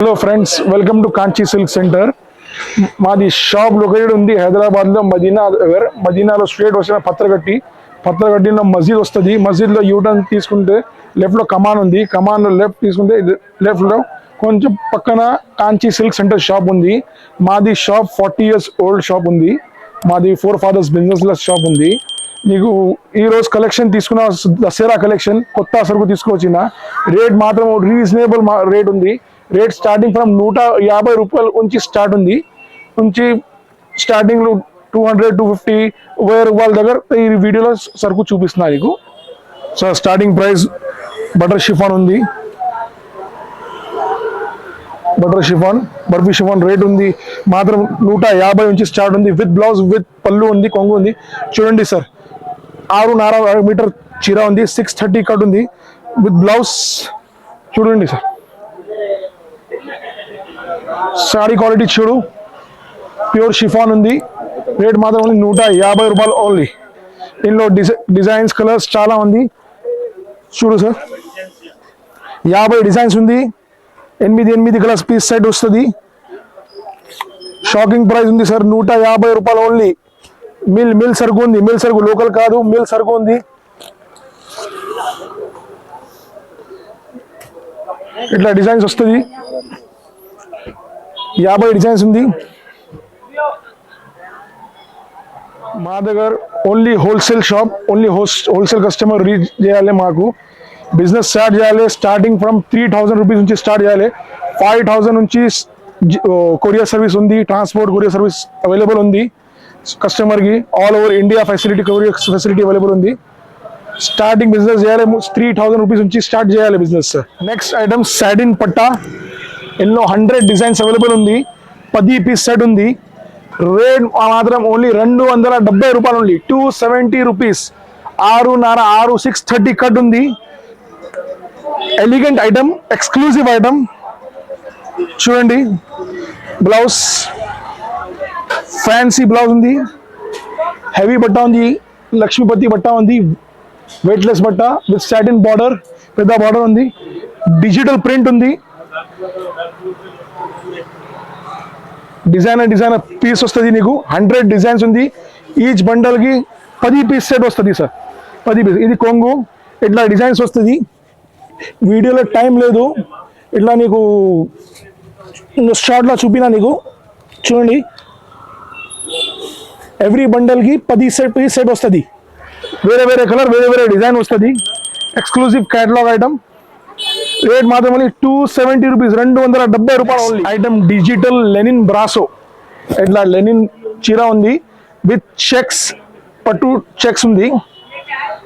Hello friends welcome to Kanchi silk centre మాది shop located ఉంది హైదరాబాద్లో మదీనా నగర్ మదీనాలో స్ట్రేట్ వచ్చిన పత్రగట్టి పత్రగట్టిలో మసీద్ వస్తుంది. మసీద్లో యూటర్న్ తీసుకుంటే లెఫ్ట్లో కమాన్ ఉంది. కమాన్లో లెఫ్ట్ తీసుకుంటే లెఫ్ట్లో కొంచెం పక్కన కాంచీ సిల్క్ సెంటర్ షాప్ ఉంది. మాది shop forty years old shop ఉంది. మాది ఫోర్ ఫాదర్స్ బిజినెస్ షాప్ ఉంది. నీకు ఈ రోజు కలెక్షన్ తీసుకున్న దసరా కలెక్షన్ కొత్త సరుకు తీసుకొచ్చిన. రేట్ మాత్రం రీజనబుల్ రేట్ ఉంది. రేట్ స్టార్టింగ్ ఫ్రమ్ నూట యాభై రూపాయల నుంచి స్టార్ట్ ఉంది. నుంచి starting two hundred two fifty వెయ్యి రూపాయల దగ్గర ఈ వీడియోలో సరుకు చూపిస్తున్నా నీకు. So starting price butter chiffon ఉంది. Butter chiffon barfi chiffon rate ఉంది. మాత్రం నూట యాభై నుంచి స్టార్ట్ ఉంది. విత్ బ్లౌజ్ విత్ పళ్ళు ఉంది కొంగు ఉంది. చూడండి సార్ ఆరున్నర మీటర్ చీర ఉంది. సిక్స్ థర్టీ కట్ ఉంది. విత్ బ్లౌజ్ చూడండి సార్. శారీ క్వాలిటీ చూడు. ప్యూర్ షిఫాన్ ఉంది. రేట్ మాత్రం ఓన్లీ నూట యాభై రూపాయలు ఓన్లీ. దీనిలో డిజై డిజైన్స్ కలర్స్ చాలా ఉంది. చూడు సార్. యాభై డిజైన్స్ ఉంది. ఎనిమిది ఎనిమిది కలర్స్ పీస్ సెట్ వస్తుంది. షాకింగ్ ప్రైస్ ఉంది సార్. నూట యాభై రూపాయలు ఓన్లీ. మిల్ మిల్ సరుకు ఉంది. మిల్ సరుకు లోకల్ కాదు. మిల్ సరుకు ఉంది. ఇట్లా డిజైన్స్ వస్తుంది. యాభై డిజైన్స్ ఉంది మా దగ్గర only wholesale shop only wholesale customer reach చేయాలి మాకు. బిజినెస్ స్టార్ట్ చేయాలి starting from three thousand rupees నుంచి స్టార్ట్ చేయాలి. ఫైవ్ థౌజండ్ నుంచి కొరియర్ సర్వీస్ ఉంది ట్రాన్స్పోర్ట్ కొరియర్ సర్వీస్ అవైలబుల్ ఉంది. కస్టమర్కి all over India facility courier facility available ఉంది. స్టార్టింగ్ బిజినెస్ చేయాలి త్రీ థౌసండ్ రూపీస్ నుంచి స్టార్ట్ చేయాలి బిజినెస్ నెక్స్ట్ ఐటమ్ సాడిన్ పట్టా. ఎన్నో హండ్రెడ్ డిజైన్స్ అవైలబుల్ ఉంది. పది పీస్ సెట్ ఉంది. రేట్ మాత్రం ఓన్లీ రెండు వందల డెబ్బై రూపాయలు ఓన్లీ టూ సెవెంటీ రూపీస్ ఆరున్నర ఆరు సిక్స్ థర్టీ కట్ ఉంది. ఎలిగెంట్ ఐటమ్ ఎక్స్క్లూజివ్ ఐటమ్ చూడండి. బ్లౌజ్ ఫ్యాన్సీ బ్లౌజ్ ఉంది. హెవీ బట్ట ఉంది. లక్ష్మీపతి బట్ట ఉంది. వెయిట్లెస్ బట్ట విత్ సాటిన్ బార్డర్ పెద్ద బార్డర్ ఉంది. డిజిటల్ ప్రింట్ ఉంది. డిజైనర్ డిజైనర్ పీస్ వస్తుంది నీకు. హండ్రెడ్ డిజైన్స్ ఉంది. ఈచ్ బండల్కి పది పీస్ సెట్ వస్తుంది సార్ పది పీస్ ఇది కొంగు. ఇట్లా డిజైన్స్ వస్తుంది. వీడియోలో టైం లేదు. ఇట్లా నీకు షార్ట్లో చూపినా నీకు. చూడండి. ఎవ్రీ బండల్కి పది సెట్ పీస్ సెట్ వస్తుంది. వేరే వేరే కలర్ వేరే వేరే డిజైన్ వస్తుంది. ఎక్స్క్లూజివ్ క్యాటలాగ్ ఐటమ్ రేట్ మాత్రం ఓన్లీ టూ సెవెంటీ రూపీస్ రెండు వందల డెబ్బై రూపాయలు only item digital linen brasso ఇట్లా లెనిన్ చీర ఉంది విత్ చెక్స్ పట్టు చెక్స్ ఉంది.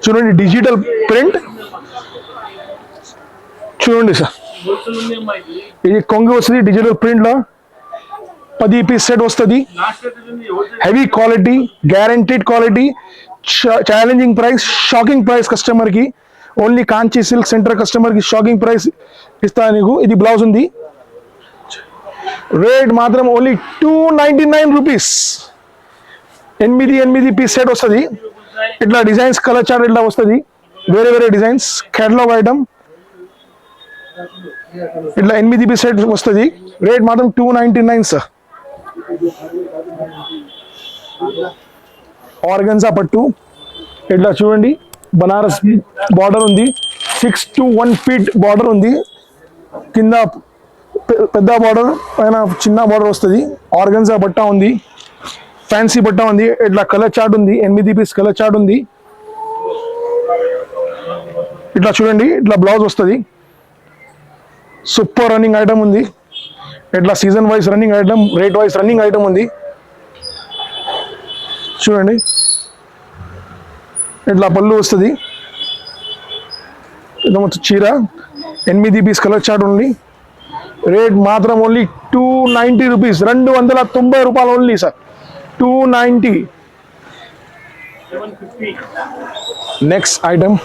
చూడండి డిజిటల్ ప్రింట్ చూడండి సార్. ఇది కొంగి వస్తుంది డిజిటల్ ప్రింట్లో పది పీస్ సెట్ వస్తుంది. Heavy quality guaranteed quality challenging price shocking price కస్టమర్కి. ఓన్లీ కాంచీ సిల్క్ సెంటర్ కస్టమర్కి షాకింగ్ ప్రైస్ ఇస్తా నీకు. ఇది బ్లౌజ్ ఉంది. రేట్ మాత్రం only two ninety nine rupees ఎనిమిది ఎనిమిది పీస్ సెట్ వస్తుంది. ఇట్లా డిజైన్స్ కలర్ చార్ట్ ఇట్లా వస్తుంది. వేరే వేరే డిజైన్స్ కేటలాగ్ ఐటమ్ ఇట్లా ఎనిమిది పీస్ సెట్ వస్తుంది. రేట్ మాత్రం two ninety nine sir organza పట్టు. ఇట్లా చూడండి. బనారస్ బార్డర్ ఉంది. Six to one feet border ఉంది. కింద పెద్ద బార్డర్ పైన చిన్న బార్డర్ వస్తుంది. ఆర్గన్జా బట్ట ఉంది. ఫ్యాన్సీ బట్ట ఉంది. ఇట్లా కలర్ చార్ట్ ఉంది. ఎనిమిది పీస్ కలర్ చార్ట్ ఉంది. ఇట్లా చూడండి. ఇట్లా బ్లౌజ్ వస్తుంది. సూపర్ రన్నింగ్ ఐటమ్ ఉంది. ఇట్లా season wise running item rate wise running item ఉంది. చూడండి. ఇట్లా పళ్ళు వస్తుంది. ఇది మొత్తం చీర. ఎనిమిది పీస్ కలర్ చార్ట్ ఉంది రేట్ మాత్రం ఓన్లీ టూ నైంటీ రూపీస్ రెండు వందల తొంభై రూపాయలు only sir two ninety next item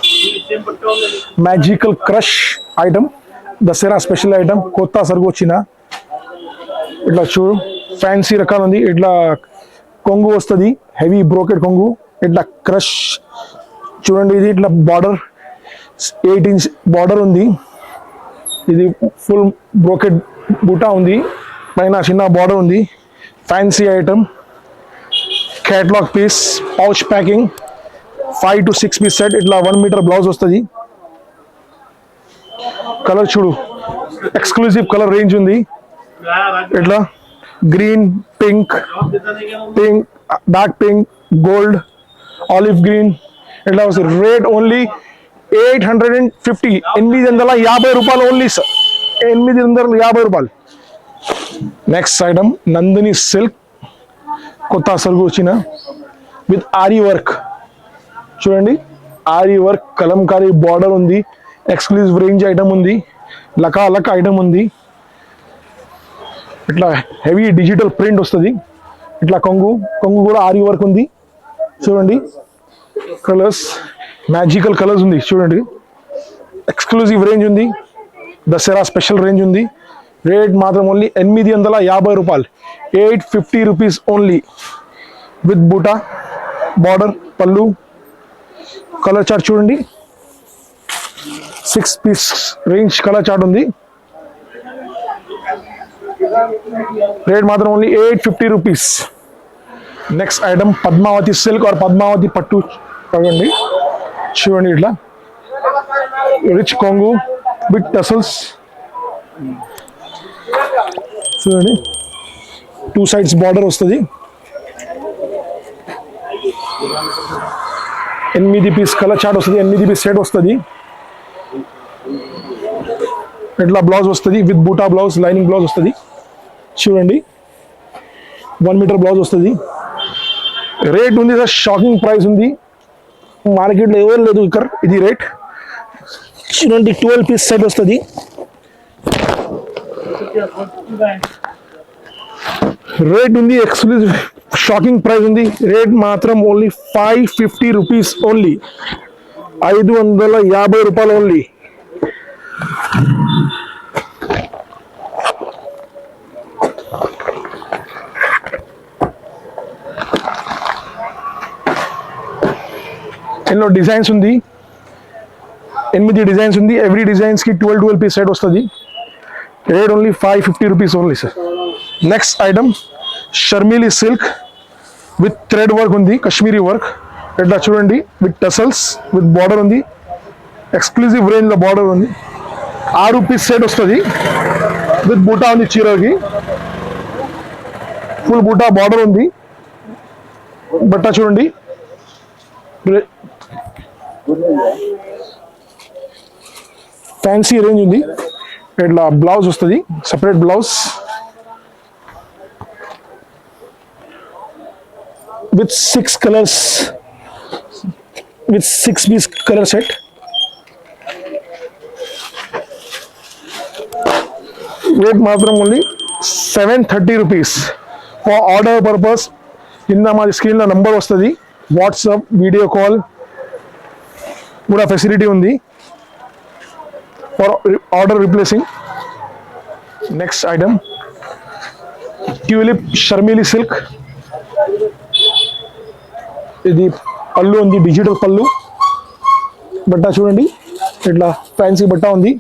magical crush item Dasara special item కొత్త సరుకు వచ్చిన ఇట్లా చూడు. ఫ్యాన్సీ రకాలు ఉంది ఇట్లా కొంగు వస్తుంది. హెవీ బ్రోకెడ్ కొంగు. ఇట్లా క్రష్ చూడండి ఇది ఇట్లా బార్డర్ ఎయిట్ ఇంచ్ బార్డర్ ఉంది. ఇది ఫుల్ బ్రోకెడ్ బుటా ఉంది. పైన చిన్న బార్డర్ ఉంది. Fancy item catalogue piece pouch packing five to six piece set ఇట్లా వన్ మీటర్ బ్లౌజ్ వస్తుంది. కలర్ చూడు. ఎక్స్క్లూజివ్ కలర్ రేంజ్ ఉంది. ఇట్లా green pink pink dark pink gold olive green ఎట్లా వస్తుంది rate only eight hundred and fifty ఎనిమిది వందల యాభై రూపాయలు ఓన్లీ సార్ ఎనిమిది వందల యాభై రూపాయలు. నెక్స్ట్ ఐటమ్ నందిని సిల్క్ కొత్త సరుకు వచ్చిన విత్ ఆరి వర్క్ చూడండి ఆరి వర్క్ కలంకారీ బార్డర్ ఉంది ఎక్స్క్లూజివ్ రేంజ్ ఐటమ్ ఉంది లకాలక్ ఐటమ్ ఉంది. ఇట్లా హెవీ డిజిటల్ ప్రింట్ వస్తుంది. ఇట్లా కొంగు కొంగు కూడా ఆరి వర్క్ ఉంది. చూడండి కలర్స్ మ్యాజికల్ కలర్స్ ఉంది. చూడండి. ఎక్స్క్లూజివ్ రేంజ్ ఉంది. దసరా స్పెషల్ రేంజ్ ఉంది. రేట్ మాత్రం ఓన్లీ ఎనిమిది వందల యాభై రూపాయలు. Eight fifty rupees only with buta border పళ్ళు. కలర్ చార్ట్ చూడండి. Six piece range colour chart ఉంది. రేట్ మాత్రం only eight fifty rupees next item Padmavathi silk or Padmavathi పట్టు చూడండి చూడండి ఇట్లా. రిచ్ కొంగు బిగ్ టసల్స్ చూడండి. టూ సైడ్స్ బార్డర్ వస్తుంది. ఎనిమిది పీస్ కలర్ చాట్ వస్తుంది ఎనిమిది పీస్ సెట్ వస్తుంది. ఇట్లా బ్లౌజ్ వస్తుంది విత్ బూటా బ్లౌజ్ లైనింగ్ బ్లౌజ్ వస్తుంది. చూడండి. వన్ మీటర్ బ్లౌజ్ వస్తుంది. రేట్ ఉంది సార్ షాకింగ్ ప్రైస్ ఉంది. మార్కెట్లో ఎవరు లేదు ఇక్కడ. ఇది రేట్. చూడండి ట్వెల్వ్ పీస్ సెట్ వస్తుంది. రేట్ ఉంది ఎక్స్క్లూజివ్ షాకింగ్ ప్రైస్ ఉంది. రేట్ మాత్రం only five fifty rupees only. ఐదు వందల యాభై రూపాయలు ఓన్లీ. ఎన్నో డిజైన్స్ ఉంది. ఎనిమిది డిజైన్స్ ఉంది. ఎవ్రీ డిజైన్స్కి ట్వెల్వ్ ట్వెల్వ్ పీస్ సెట్ వస్తుంది. Rate only five fifty rupees only sir next item Sharmili silk with thread work ఉంది కశ్మీరీ వర్క్ ఇట్లా చూడండి? విత్ టెసల్స్ విత్ బార్డర్ ఉంది. ఎక్స్క్లూజివ్ రేంజ్లో బార్డర్ ఉంది. ఆరు పీస్ సెట్ వస్తుంది. విత్ బూటా ఉంది చీరకి. ఫుల్ బూటా బార్డర్ ఉంది. బట్ట చూడండి. ఫ్యాన్సీ రేంజ్ ఉంది. ఇట్లా బ్లౌజ్ వస్తుంది. Separate blouse with six colours with six piece colour set rate మాత్రం only seven thirty rupees for order purpose కింద మాది స్క్రీన్లో నంబర్ వస్తుంది. వాట్సాప్ వీడియో కాల్ కూడా ఫెసిలిటీ ఉంది. For order replacing next item tulip Sharmili silk ఇది పళ్ళు ఉంది డిజిటల్ పళ్ళు. బట్ట చూడండి. ఇట్లా ఫ్యాన్సీ బట్ట ఉంది.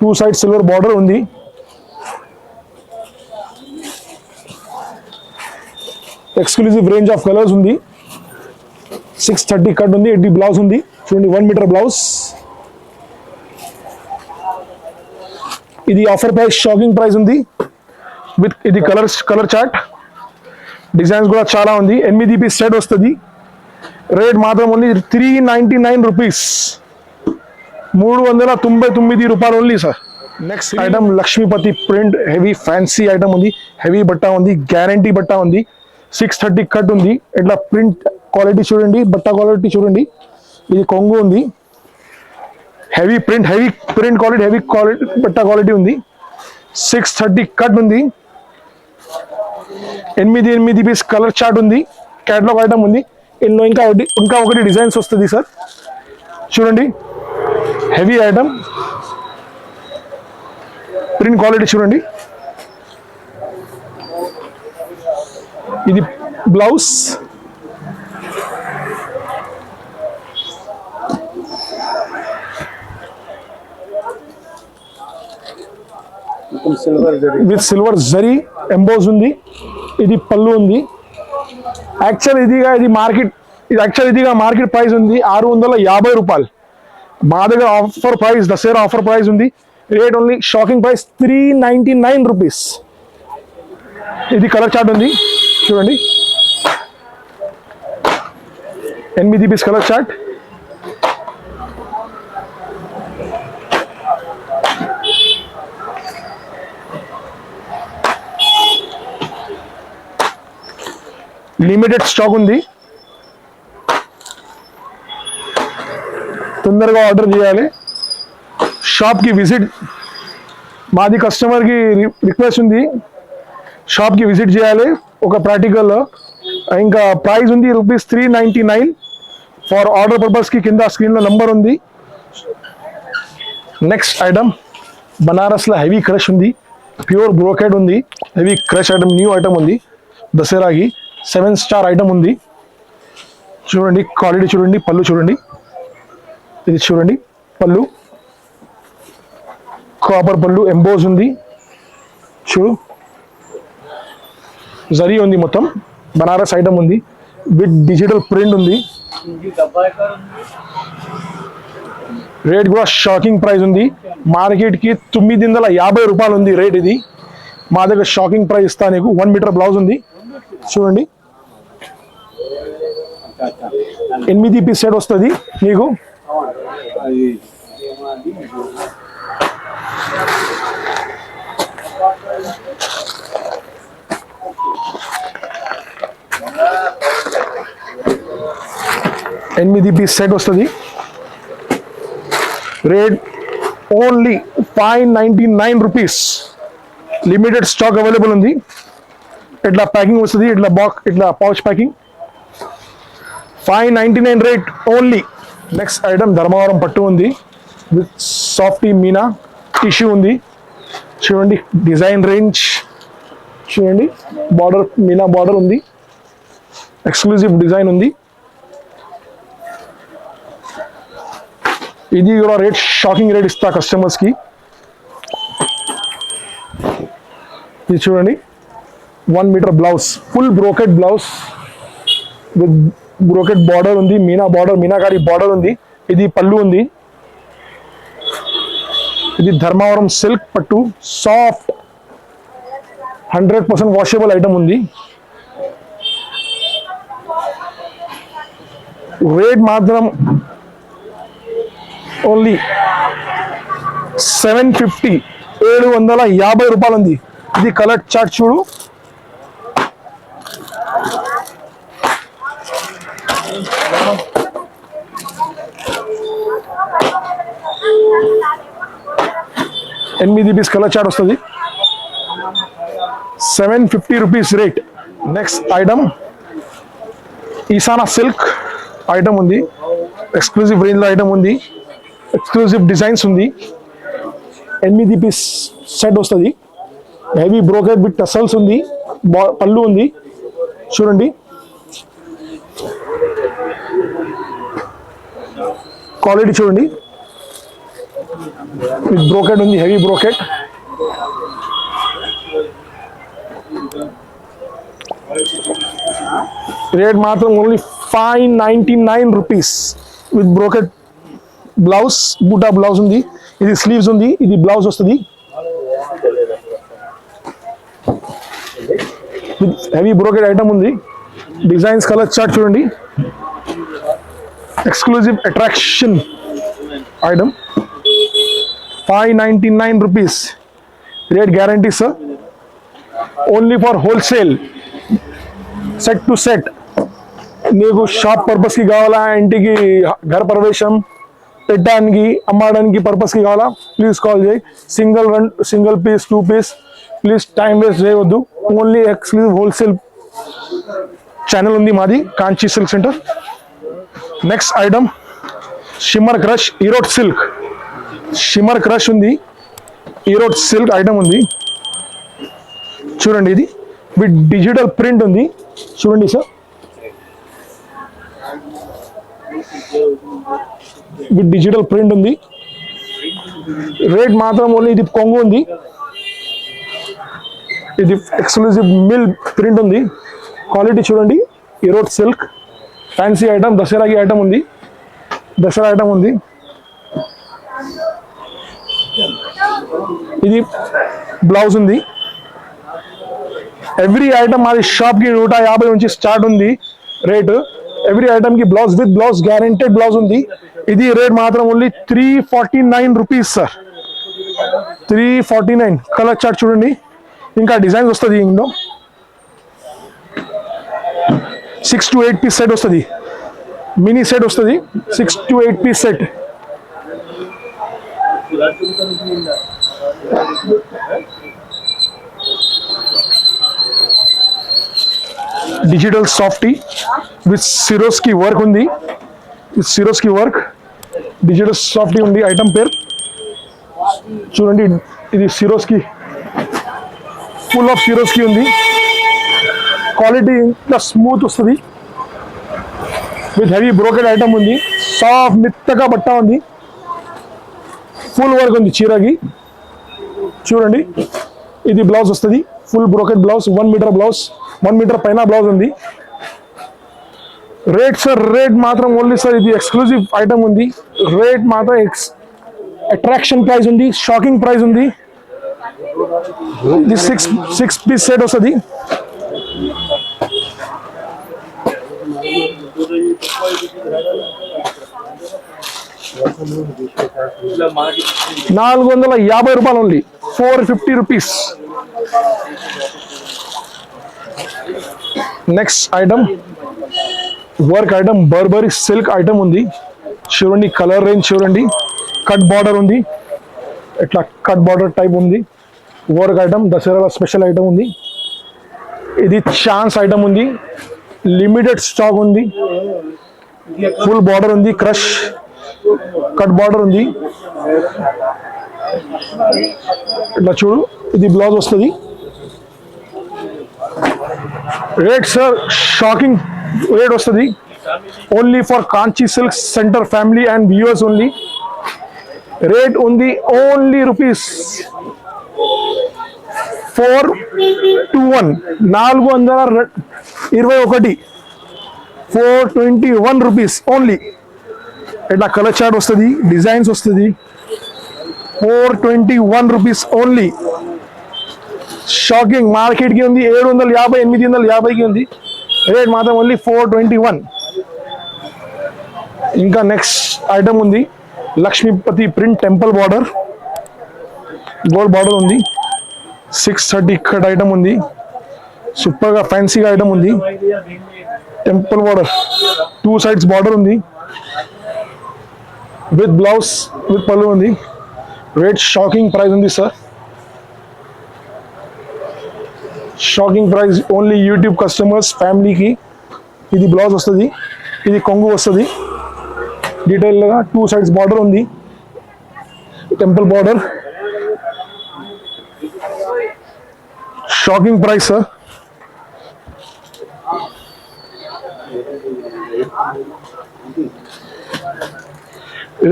టూ సైడ్ సిల్వర్ బార్డర్ ఉంది. ఎక్స్క్లూజివ్ రేంజ్ ఆఫ్ కలర్స్ ఉంది. సిక్స్ థర్టీ కట్ ఉంది ఎయిటీ బ్లౌజ్ ఉంది. చూడండి వన్ మీటర్ బ్లౌజ్. ఇది ఆఫర్ ప్రైస్ షాకింగ్ ప్రైస్ ఉంది. విత్ ఇది కలర్స్ కలర్ చార్ట్ డిజైన్స్ కూడా చాలా ఉంది. ఎనిమిది పీస్ సెట్ వస్తుంది. రేట్ మాత్రం only three ninety nine rupees మూడు వందల తొంభై తొమ్మిది రూపాయలు only sir next item Lakshmipati print heavy fancy item ఉంది. హెవీ బట్ట ఉంది గ్యారంటీ బట్ట ఉంది. సిక్స్ థర్టీ కట్ ఉంది. ఇట్లా ప్రింట్ క్వాలిటీ చూడండి బట్ట క్వాలిటీ చూడండి. ఇది కొంగు ఉంది. Heavy print heavy print quality heavy quality బట్ట క్వాలిటీ ఉంది. సిక్స్ థర్టీ కట్ ఉంది. ఎనిమిది ఎనిమిది పీస్ కలర్ చార్ట్ ఉంది. క్యాటలాగ్ ఐటమ్ ఉంది. ఇందులో ఇంకా ఒకటి ఇంకా ఒకటి డిజైన్స్ వస్తుంది సార్ చూడండి. హెవీ ఐటమ్ ప్రింట్ క్వాలిటీ చూడండి. ఇది blouse full silver zari with silver zari emboss ఉంది. ఇది పళ్ళు ఉంది. యాక్చువల్ ఇదిగా ఇది మార్కెట్ ఇది యాక్చువల్ ఇదిగా మార్కెట్ ప్రైస్ ఉంది. ఆరు వందల యాభై రూపాయలు. మా దగ్గర offer price Dasara offer price ఉంది. Rate only shocking price three ninety nine rupees ఇది కలర్ చార్ట్ ఉంది. చూడండి. ఎనిమిది piece colour chart limited stock ఉంది. తొందరగా ఆర్డర్ చేయాలి. షాప్కి విజిట్ మాది కస్టమర్కి రిక్వెస్ట్ ఉంది. షాప్కి విజిట్ చేయాలి. ఒక ప్రాక్టికల్ ఇంకా ప్రైస్ ఉంది rupees three ninety nine for order పర్పస్కి కింద స్క్రీన్లో నంబర్ ఉంది. నెక్స్ట్ ఐటమ్ బనారస్లో హెవీ క్రష్ ఉంది. ప్యూర్ బ్రోకెడ్ ఉంది. Heavy crush item new item ఉంది. దసరాకి సెవెన్ స్టార్ ఐటమ్ ఉంది. చూడండి క్వాలిటీ చూడండి పళ్ళు చూడండి. ఇది చూడండి పళ్ళు. కాపర్ పళ్ళు ఎంబోజ్ ఉంది. చూడు. జరీ ఉంది మొత్తం. బనారస్ ఐటమ్ ఉంది. విత్ డిజిటల్ ప్రింట్ ఉంది. రేట్ కూడా షాకింగ్ ప్రైస్ ఉంది. మార్కెట్కి తొమ్మిది వందల యాభై రూపాయలు ఉంది రేట్ ఇది. మా దగ్గర షాకింగ్ ప్రైస్ ఇస్తా నీకు. వన్ మీటర్ బ్లౌజ్ ఉంది. చూడండి. ఎనిమిది పీస్ సెట్ వస్తుంది నీకు ఎనిమిది పీస్ సెట్ వస్తుంది. Rate only five ninety nine rupees. Limited stock available ఉంది. ఇట్లా ప్యాకింగ్ వస్తుంది ఇట్లా బాక్ ఇట్లా pouch packing. Five ninety nine rate only. Next item Dharmavaram పట్టు ఉంది. విత్ సాఫ్టీ మీనా టిష్యూ ఉంది. చూడండి డిజైన్ రేంజ్ చూడండి బార్డర్ మీనా బార్డర్ ఉంది. ఎక్స్క్లూజివ్ డిజైన్ ఉంది. ఇది కూడా రేట్ షాకింగ్ రేట్ ఇస్తా కస్టమర్స్కి ఇది చూడండి one metre blouse full brocade blouse with brocade border ఉంది మీనా బార్డర్ మీనాకారి బార్డర్ ఉంది ఇది పళ్ళు ఉంది. ఇది ధర్మవరం సిల్క్ పట్టు soft hundred percent washable item ఉంది. రేట్ మాత్రం ఓన్లీ సెవెన్ ఫిఫ్టీ ఏడు వందల యాభై రూపాయలు ఉంది. ఇది కలర్ చార్ట్ చూడు. ఎనిమిది పీస్ కలర్ చాట్ వస్తుంది. Seven fifty rupees rate next item ఈసానా silk item ఉంది. ఎక్స్క్లూజివ్ రేంజ్లో ఐటమ్ ఉంది. ఎక్స్క్లూజివ్ డిజైన్స్ ఉంది. ఎనిమిది పీస్ సెట్ వస్తుంది. హెవీ బ్రోకెట్ విత్ టసల్స్ ఉంది. బా- పళ్ళు ఉంది. చూడండి. క్వాలిటీ చూడండి. విత్ బ్రోకెట్ ఉంది హెవీ బ్రోకెట్ రేట్ మాత్రం only five ninety nine rupees with brocade blouse buta blouse ఉంది. ఇది స్లీవ్స్ ఉంది ఇది బ్లౌజ్ వస్తుంది. విత్ హెవీ బ్రోకెట్ ఐటమ్ ఉంది. డిజైన్స్ కలర్ చార్ట్ చూడండి. Exclusive attraction item five ninety nine rupees rate guarantee sir only for wholesale set to set నీకు shop పర్పస్కి కావాలా ఇంటికి ఘర ప్రవేశం పెట్టడానికి అమ్మడానికి పర్పస్కి కావాలా ప్లీజ్ కాల్ చేయి single run single piece two piece please time waste చేయవద్దు ఓన్లీ ఎక్స్క్లూజివ్ హోల్సేల్ ఛానల్ ఉంది మాది Kanchi silk centre next item shimmer crush Erode silk shimmer crush ఉంది. ఈరోడ్ సిల్క్ ఐటమ్ ఉంది. చూడండి ఇది. విత్ డిజిటల్ ప్రింట్ ఉంది. చూడండి సార్. విత్ డిజిటల్ ప్రింట్ ఉంది. రేట్ మాత్రం ఓన్లీ ఇది కొంగు ఉంది. ఇది ఎక్స్క్లూజివ్ మిల్ ప్రింట్ ఉంది. క్వాలిటీ చూడండి. ఈరోడ్ సిల్క్ ఫ్యాన్సీ ఐటమ్ దసరాకి ఐటమ్ ఉంది. దసరా ఐటమ్ ఉంది. ఇది బ్లౌజ్ ఉంది. ఎవ్రీ ఐటమ్ మాది షాప్కి నూట యాభై నుంచి స్టార్ట్ ఉంది rate. Every ఐటమ్కి blouse with blouse guaranteed blouse ఉంది. ఇది రేట్ మాత్రం only three forty nine rupees sir three forty nine colour chart చూడండి. ఇంకా డిజైన్స్ వస్తుంది ఇందులో six to eight piece set వస్తుంది. మినీ సెట్ వస్తుంది. Six to eight piece set. Digital softy with Swarovski work ఉంది. With Swarovski work. Digital softy ఉంది item పేరు. చూడండి ఇది సిరోస్కి. ఫుల్ ఆఫ్ సిరోస్కి ఉంది. క్వాలిటీ ఇంకా స్మూత్ వస్తుంది. విత్ హెవీ బ్రోకెడ్ ఐటమ్ ఉంది. సాఫ్ట్ మెత్తగా బట్ట ఉంది. ఫుల్ వర్క్ ఉంది చీరకి. చూడండి. ఇది బ్లౌజ్ వస్తుంది. Full brocade blouse one metre blouse one metre పైన బ్లౌజ్ ఉంది. రేట్ సార్ రేట్ మాత్రం ఓన్లీ సార్ ఇది ఎక్స్క్లూజివ్ ఐటమ్ ఉంది. రేట్ మాత్రం ఎక్స్ అట్రాక్షన్ ప్రైస్ ఉంది షాకింగ్ ప్రైస్ ఉంది. ఇది సిక్స్ సిక్స్ పీస్ సెట్ వస్తుంది. నాలుగు వందల యాభై రూపాయలు ఉంది. Four fifty rupees next item work item Burberry silk item ఉంది. చూడండి కలర్ రేంజ్ చూడండి. కట్ బార్డర్ ఉంది. ఇట్లా కట్ బార్డర్ టైప్ ఉంది. Work item Dasara special item ఉంది. ఇది ఛాన్స్ ఐటమ్ ఉంది. లిమిటెడ్ స్టాక్ ఉంది. ఫుల్ బార్డర్ ఉంది క్రష్ కట్ బార్డర్ ఉంది. ఇట్లా చూడు ఇది బ్లౌజ్ వస్తుంది. రేట్ సార్ షాకింగ్ రేట్ వస్తుంది. Only for Kanchi silk centre family and viewers only rate ఉంది only rupees four two one. నాలుగు వందల ఇరవై ఒకటి. Four twenty one rupees only. ఇట్లా కలర్ చార్ట్ వస్తుంది? డిజైన్స్ వస్తుంది. Four twenty one rupees only. Shocking మార్కెట్కి ఉంది. ఏడు వందల యాభై ఎనిమిది వందల యాభైకి ఉంది. రేట్ మాత్రం ఓన్లీ ఫోర్ ట్వంటీ వన్. ఇంకా నెక్స్ట్ ఐటమ్ ఉంది. Lakshmipati print temple border. Gold border ఉంది. సిక్స్ థర్టీ ఇక్కడ ఐటమ్ ఉంది. సూపర్గా ఫ్యాన్సీగా ఐటమ్ ఉంది. Temple border two sides border ఉంది. విత్ బ్లౌజ్ విత్ పళ్ళు ఉంది. రేట్ షాకింగ్ ప్రైస్ ఉంది sir. Shocking price only YouTube customers ఫ్యామిలీకి ఇది బ్లౌజ్ వస్తుంది. ఇది కొంగు వస్తుంది. డీటెయిల్గా టూ సైడ్స్ బార్డర్ ఉంది. Temple border. Shocking price sir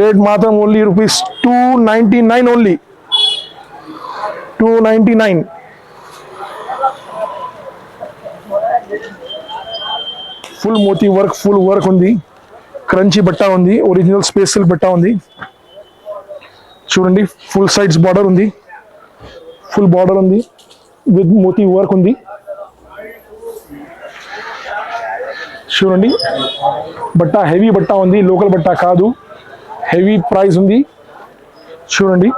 rate మాత్రం only rupees two ninety nine only two ninety nine full Moti work full work ఉంది. క్రంచీ బట్ట ఉంది ఒరిజినల్ స్పేషల్ బట్ట ఉంది. చూడండి ఫుల్ సైడ్స్ బార్డర్ ఉంది. ఫుల్ బార్డర్ ఉంది. విత్ మోతీ వర్క్ ఉంది. చూడండి. బట్ట హెవీ బట్ట ఉంది లోకల్ బట్ట కాదు. హెవీ ప్రైస్ ఉంది. చూడండి.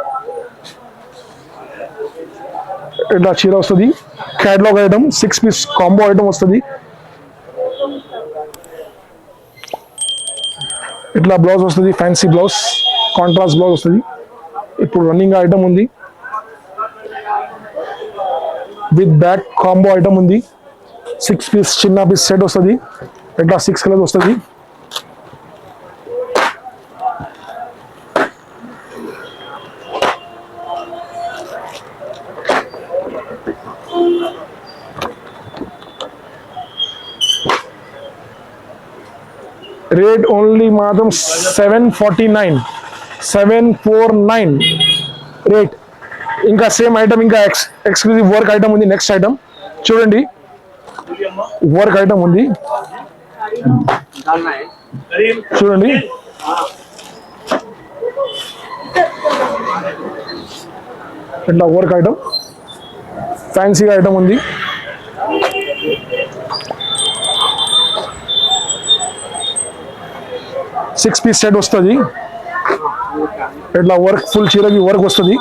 ఇట్లా చీర వస్తుంది? Catalogue item six piece combo item వస్తుంది. ఇట్లా బ్లౌజ్ వస్తుంది ఫ్యాన్సీ బ్లౌజ్ కాంట్రాస్ట్ బ్లౌజ్ వస్తుంది. ఇప్పుడు రన్నింగ్ ఐటమ్ ఉంది. విత్ బ్యాక్ కాంబో ఐటమ్ ఉంది. సిక్స్ పీస్ చిన్న పీస్ సెట్ వస్తుంది. ఇట్లా సిక్స్ కలర్స్ వస్తుంది. రేట్ ఓన్లీ మాత్రం seven forty nine seven four nine rate ఇంకా సేమ్ ఐటమ్ ఇంకా ఎక్స్ ఎక్స్క్లూజివ్ వర్క్ ఐటమ్ ఉంది నెక్స్ట్ ఐటమ్ చూడండి. వర్క్ ఐటమ్ ఉంది. చూడండి. ఇట్లా వర్క్ ఐటమ్ ఫ్యాన్సీ ఐటమ్ ఉంది. సిక్స్ పీస్ సెట్ వస్తుంది. ఇట్లా వర్క్ ఫుల్ చీరకి వర్క్ వస్తుంది.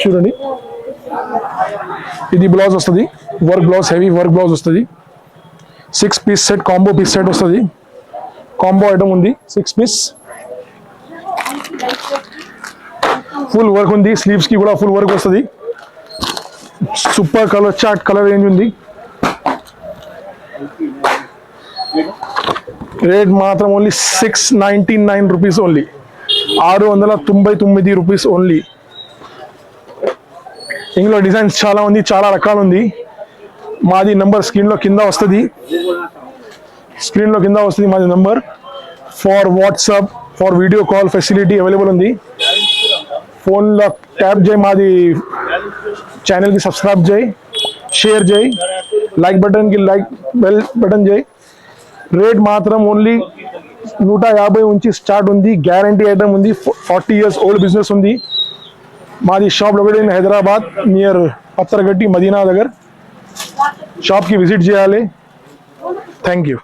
చూడండి. ఇది బ్లౌజ్ వస్తుంది. Work blouse heavy work blouse వస్తుంది. Six piece set combo piece set వస్తుంది. కాంబో ఐటమ్ ఉంది. సిక్స్ పీస్ ఫుల్ వర్క్ ఉంది. స్లీవ్స్కి కూడా ఫుల్ వర్క్ వస్తుంది. Super colour chart colour range ఉంది. రేట్ మాత్రం only six ninety nine rupees only ఆరు వందల తొంభై తొమ్మిది రూపీస్ ఓన్లీ ఇందులో డిజైన్స్ చాలా ఉంది చాలా రకాలు ఉంది. మాది నంబర్ స్క్రీన్లో కింద వస్తుంది. స్క్రీన్లో కింద వస్తుంది మాది number for WhatsApp for video call facility available ఉంది. ఫోన్లో ట్యాప్ చేయి మాది ఛానల్కి సబ్స్క్రైబ్ చేయి షేర్ చేయి లైక్ బటన్కి లైక్ బెల్ బటన్ చేయి. రేట్ మాత్రం ఓన్లీ నూట యాభై నుంచి స్టార్ట్ ఉంది. గ్యారంటీ ఐటమ్ ఉంది. ఫార్టీ ఇయర్స్ ఓల్డ్ బిజినెస్ ఉంది. మాది shop locate in Hyderabad near Patthargatti Madina దగ్గర షాప్కి విజిట్ చేయాలి. Thank you